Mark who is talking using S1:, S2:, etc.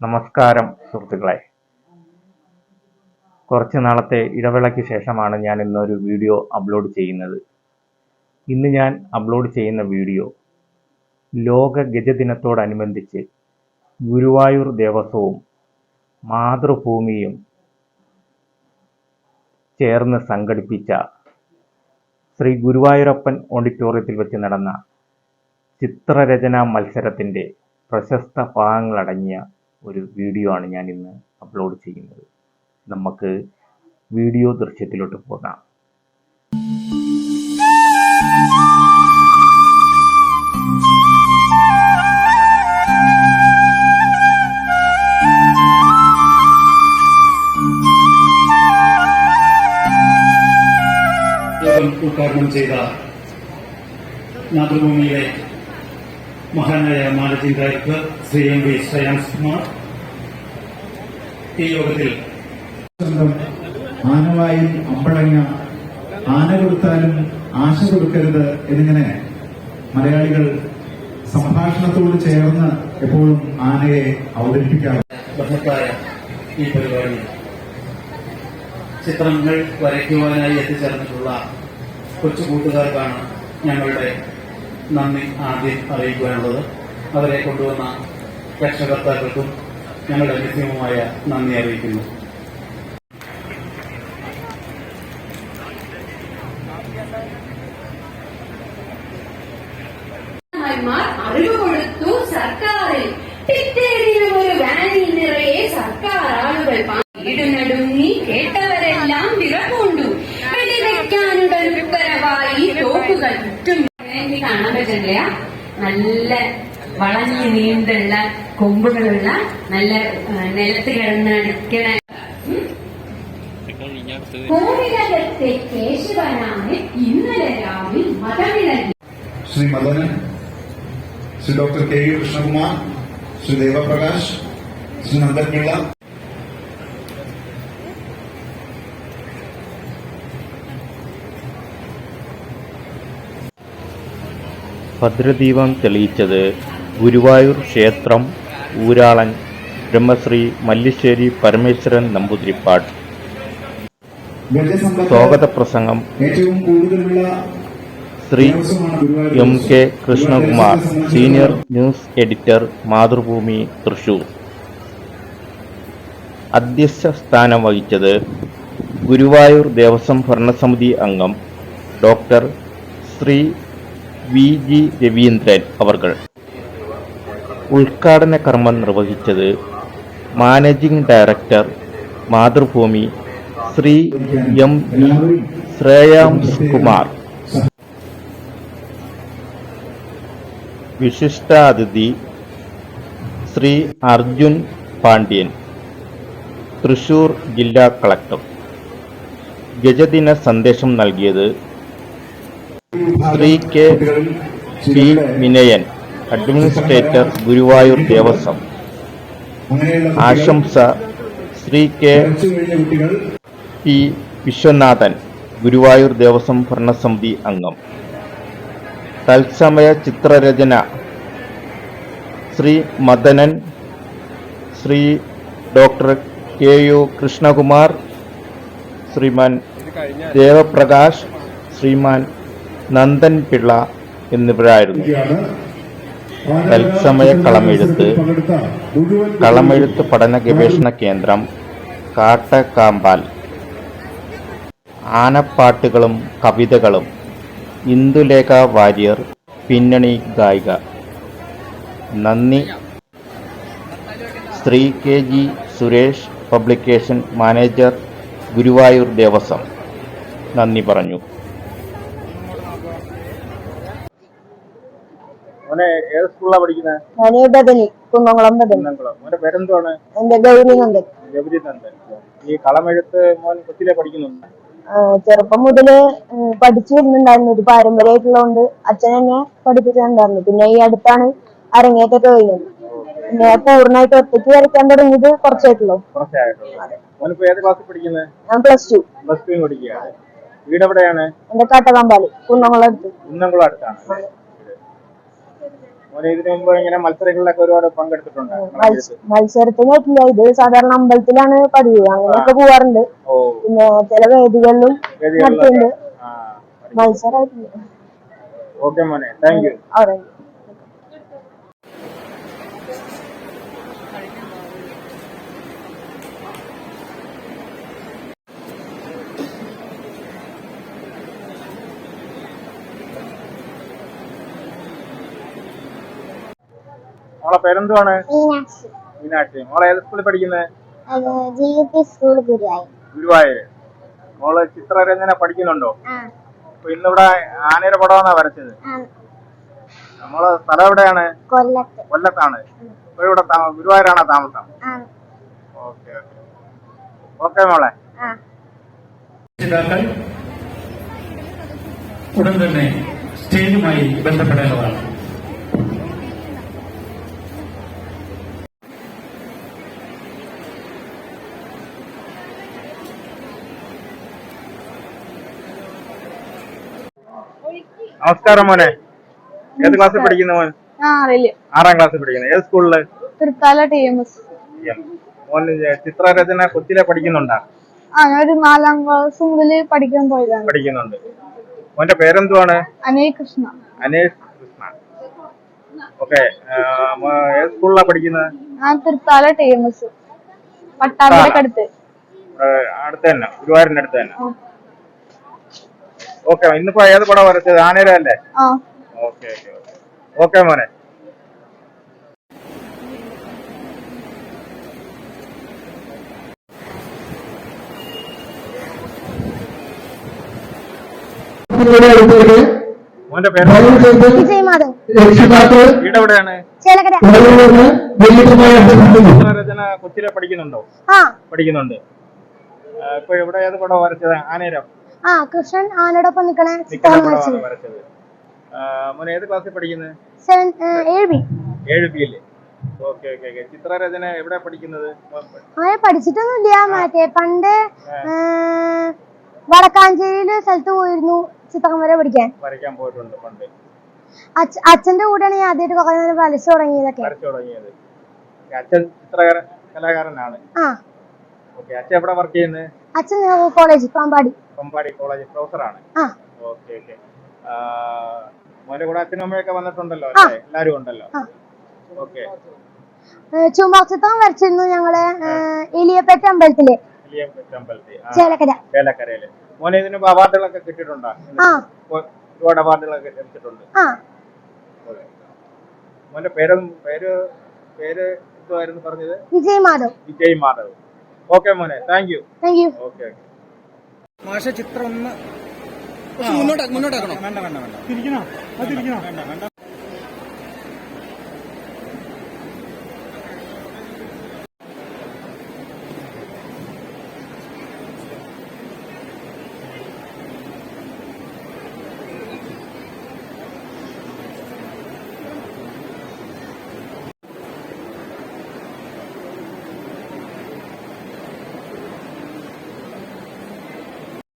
S1: നമസ്കാരം സുഹൃത്തുക്കളെ. കുറച്ച് നാളത്തെ ഇടവേളയ്ക്ക് ശേഷമാണ് ഞാൻ ഇന്നൊരു വീഡിയോ അപ്ലോഡ് ചെയ്യുന്നത്. ഇന്ന് ഞാൻ അപ്ലോഡ് ചെയ്യുന്ന വീഡിയോ ലോക ഗജദിനത്തോടനുബന്ധിച്ച് ഗുരുവായൂർ ദേവസ്വവും മാതൃഭൂമിയും ചേർന്ന് സംഘടിപ്പിച്ച ശ്രീ ഗുരുവായൂരപ്പൻ ഓഡിറ്റോറിയത്തിൽ വെച്ച് നടന്ന ചിത്രരചനാ മത്സരത്തിന്റെ പ്രശസ്ത ഭാഗങ്ങളടങ്ങിയ ഒരു വീഡിയോ ആണ് ഞാൻ ഇന്ന് അപ്ലോഡ് ചെയ്യുന്നത്. നമുക്ക് വീഡിയോ ദൃശ്യത്തിലോട്ട് പോകാം.
S2: ഉദ്ഘാടനം ചെയ്ത മാതൃഭൂമിയിലെ മഹാനായ managing director Shri M V Shreyams Kumar ഈ യോഗത്തിൽ
S3: ആനവായി അമ്പഴങ്ങ ആന കൊടുത്താലും ആശ കൊടുക്കരുത് എന്നിങ്ങനെ മലയാളികൾ സംഭാഷണത്തോട് ചേർന്ന് എപ്പോഴും ആനയെ അവതരിപ്പിക്കാറ്
S2: ബൃഹത്തായ ഈ പരിപാടി ചിത്രങ്ങൾ വരയ്ക്കുവാനായി എത്തിച്ചേർന്നിട്ടുള്ള കൊച്ചു കൂട്ടുകാർക്കാണ് ഞങ്ങളുടെ നന്ദി ആദ്യം അറിയിക്കുവാനുള്ളത് അവരെ കൊണ്ടുവന്ന രക്ഷകർത്താക്കൾക്കും ഞങ്ങളുടെ നിത്യവുമായ നന്ദി അറിയിക്കുന്നു.
S4: വാനിൽ നിറയെ സർക്കാർ ആളുകൾ കേട്ടവരെല്ലാം വിറകൊണ്ടു. വെടിവെക്കാനുടൻ ഉത്തരവായി തോക്കുകൾ എനിക്ക് കാണാൻ പറ്റില്ല നല്ല വളഞ്ഞു നീണ്ടുള്ള കൊമ്പുകളുള്ള നല്ല നിലത്ത് കിടന്ന് അടിക്കണ കോവിലകത്തെ
S3: Shri Madanan Shri doctor K V Krishnakumar Shri Devaprakash Shri Nandan Pillai
S1: ഭദ്രദീപം തെളിയിച്ചത് ഗുരുവായൂർ ക്ഷേത്രം ഊരാളൻ ബ്രഹ്മശ്രീ മല്ലിശ്ശേരി പരമേശ്വരൻ നമ്പൂതിരിപ്പാട്. സ്വാഗത പ്രസംഗം Shri M K Krishnakumar senior news editor Mathrubhumi Thrissur. അധ്യക്ഷ സ്ഥാനം വഹിച്ചത് ഗുരുവായൂർ ദേവസ്വം ഭരണസമിതി അംഗം doctor Shri V G Raveendran അവർകൾ. ഉദ്ഘാടന കർമ്മം നിർവഹിച്ചത് managing director Mathrubhumi Shri M V Shreyams Kumar. വിശിഷ്ടാതിഥി Shri Arjun Pandian. Thrissur ജില്ലാ കളക്ടർ. ഗജദിന സന്ദേശം നൽകിയത് Shri K P Vinayan administrator Guruvayur Devaswom. ആശംസ ശ്രീ കെ പി വിശ്വനാഥൻ ഗുരുവായൂർ ദേവസ്വം ഭരണസമിതി അംഗം. തത്സമയ ചിത്രരചന Shri Madanan Shri doctor K U Krishnakumar Sriman Devaprakash Sriman Nandan Pillai എന്നിവരായിരുന്നു തത്സമയ കളമെഴുത്ത് കളമെഴുത്ത് പഠന ഗവേഷണ കേന്ദ്രം കാട്ടക്കാമ്പാൽ ആനപ്പാട്ടുകളും കവിതകളും ഇന്ദുലേഖ വാര്യർ പിന്നണി ഗായിക. നന്ദി. Shri K G Suresh publication manager Guruvayur Devaswom. നന്ദി പറഞ്ഞു.
S5: മോനെ ഏത് സ്കൂളിലാണ് പഠിക്കുന്നത്
S6: ഞാൻ ബദനി കുന്നംകുളം ബദനി
S5: കുന്നംകുളം. മോന്റെ പേരെന്താണ്
S6: എന്റെ ഗൗരി നന്ദൻ
S5: ഈ കളമെഴുത്ത് മോൻ കൊച്ചിലെ പഠിക്കുന്നുണ്ട്
S6: ചെറുപ്പം മുതൽ പഠിച്ചു വരുന്നുണ്ടായിരുന്നു. ഒരു പാരമ്പര്യമായിട്ടുള്ളതുകൊണ്ട് അച്ഛൻ എന്നെ പഠിപ്പിച്ചിട്ടുണ്ടായിരുന്നു. പിന്നെ ഈ അടുത്താണ് അരങ്ങേറ്റൊക്കെ വരുന്നത് പിന്നെ പൂർണമായിട്ട് ഒറ്റയ്ക്ക് വരയ്ക്കാൻ തുടങ്ങിയത് കുറച്ചായിട്ടുള്ളൂ. ഞാൻ പ്ലസ് ടു
S5: പ്ലസ് ടു പഠിക്കുകയാണ്. വീട് എവിടെയാണ്
S6: എന്റെ കാട്ടകമ്പാൽ കുന്നംകുളം അടുത്ത്.
S5: കുന്നംകുളം അടുത്താണ്. ഇതിനു മുമ്പ് ഇങ്ങനെ മത്സരങ്ങളിലൊക്കെ ഒരുപാട് പങ്കെടുത്തിട്ടുണ്ട്
S6: മത്സ- മത്സരത്തിനായിട്ടില്ല ഇത് സാധാരണ അമ്പലത്തിലാണ് പതിവ്. അങ്ങനെയൊക്കെ പോവാറുണ്ട്. പിന്നെ ചില വേദികളിലും നടത്തുന്നുണ്ട്. മത്സരമായിട്ടില്ല
S5: ഓക്കെ മോനെ താങ്ക് യു മോളെ പേരെന്തുവാണ്?
S6: മീനാക്ഷി.
S5: മീനാക്ഷി. മോളെ ഏത് സ്കൂളിൽ പഠിക്കുന്നത്
S6: സ്കൂൾ ഗുരുവായി
S5: ഗുരുവായൂര്. മോൾ ചിത്രരചന പഠിക്കുന്നുണ്ടോ?
S6: ആ.
S5: അപ്പൊ ഇന്നിവിടെ ആനയുടെ പടമാണോ വരച്ചത്. നമ്മളെ സ്ഥലം എവിടെയാണ്?
S6: കൊല്ലത്ത്.
S5: കൊല്ലത്താണ്. ഇപ്പൊ ഇവിടെ ഗുരുവായൂരാണോ താമസം?
S6: ആ.
S5: Okay okay. ഓക്കെ മോളെ.
S2: ഉടൻ തന്നെ സ്റ്റേജുമായി ബന്ധപ്പെടേണ്ടതാണ്.
S5: നമസ്കാരം മോനെ. ഏത് ക്ലാസ്സിൽ പഠിക്കുന്ന മോൻ? ആറാം ക്ലാസ്സിൽ പഠിക്കുന്നത് ഏത്
S6: സ്കൂളിൽ
S5: മോൻ ചിത്രരചന കൊച്ചിലെ പഠിക്കുന്നുണ്ടാ?
S6: ആ ഞാൻ ഒരു നാലാം ക്ലാസ് മുതൽ പഠിക്കാൻ പോയതാണ്.
S5: പഠിക്കുന്നുണ്ട്. മോന്റെ പേരെന്തുവാണ്?
S6: അനേ കൃഷ്ണ.
S5: അനേഷ് കൃഷ്ണ. ഓക്കെ ഏത് സ്കൂളിലാ പഠിക്കുന്നത്
S6: ഞാൻ തൃത്താല ടി എം എസ്. പട്ടാമ്പിയുടെ അടുത്ത്
S5: അടുത്ത് തന്നെ. ഗുരുവായൂരിന്റെ അടുത്ത് തന്നെ. ഓക്കെ ഇന്നിപ്പോ ഏത് പടം വരച്ചത്? ആനയുടെ അല്ലേ? Okay okay okay. ഓക്കെ മോനെ. മോന്റെ പേര്?
S6: വിജയ് മാധവ്.
S5: വീട് എവിടെയാണ്?
S6: ചേലക്കര.
S5: ചിത്രരചന കൊച്ചിലെ പഠിക്കുന്നുണ്ടോ?
S6: ആ.
S5: പഠിക്കുന്നുണ്ട്. ഇപ്പൊ ഇവിടെ ഏത് പടം വരച്ചത്? ആനേരം
S6: ആ കൃഷ്ണൻ ആനയോടൊപ്പം നിക്കണേ. ചിത്രം വരച്ചത്.
S5: വരച്ചത് മോനെ ഏത് ക്ലാസ്സിൽ പഠിക്കുന്നത്
S6: സെവൻ ഏഴ് ബി
S5: ഏഴ് ബിയിൽ ഓക്കെ ഓക്കെ ഓക്കെ. ചിത്രരചന എവിടെ പഠിക്കുന്നത്?
S6: അങ്ങനെ പഠിച്ചിട്ടൊന്നുമില്ല. മറ്റേ പണ്ട് വടക്കാഞ്ചേരിയിലെ വടക്കാഞ്ചേരിയിൽ സ്ഥലത്ത് പോയിരുന്നു ചിത്രം വരെ പഠിക്കാൻ.
S5: വരയ്ക്കാൻ പോയിട്ടുണ്ട് പണ്ട്.
S6: അച്ഛന്റെ കൂടെയാണ് ഞാൻ ആദ്യമായിട്ട് കുറെ നേരം വരച്ചു തുടങ്ങിയതൊക്കെ.
S5: വരച്ചു തുടങ്ങിയത്. അച്ഛൻ ചിത്രകാരൻ കലാകാരനാണ്.
S6: ആ.
S5: ഓക്കെ അച്ഛൻ എവിടെ വർക്ക് ചെയ്യുന്നത്
S6: അച്ഛൻ കോളേജ് പാമ്പാടി.
S5: പമ്പാടി കോളേജ് പ്രൊഫസറാണ്. Okay okay. മോന്റെ കൂടെ അച്ഛനും അമ്മയൊക്കെ വന്നിട്ടുണ്ടല്ലോ അല്ലേ? എല്ലാരും ഉണ്ടല്ലോ. ഓക്കെ.
S6: ചിത്രം വരച്ചിരുന്നു ഞങ്ങൾ എലിയപ്പേറ്റ അമ്പലത്തിൽ.
S5: വലിയ അമ്പലത്തിൽ. ആ,
S6: ചേലക്കര.
S5: ചേലക്കരയിൽ. മോനെ ഇതിന് അവാർഡുകളൊക്കെ കിട്ടിയിട്ടുണ്ടോ? ഒരുപാട് അവാർഡുകളൊക്കെ ലഭിച്ചിട്ടുണ്ട്. മോന്റെ പേരും പേര് പേര് എന്തുവായിരുന്നു പറഞ്ഞത്?
S6: വിജയ് മാധവ്.
S5: വിജയ് മാധവ്. ഓക്കെ മോനെ. Thank you.
S6: Thank you.
S5: Okay okay.
S7: മാഷ ചിത്രം ഒന്ന് മുന്നോട്ട് മുന്നോട്ടാക്കണോ വേണ്ട വേണ്ട വേണ്ട. തിരിക്കണോ? അത് തിരിക്കണോ? വേണ്ട വേണ്ട.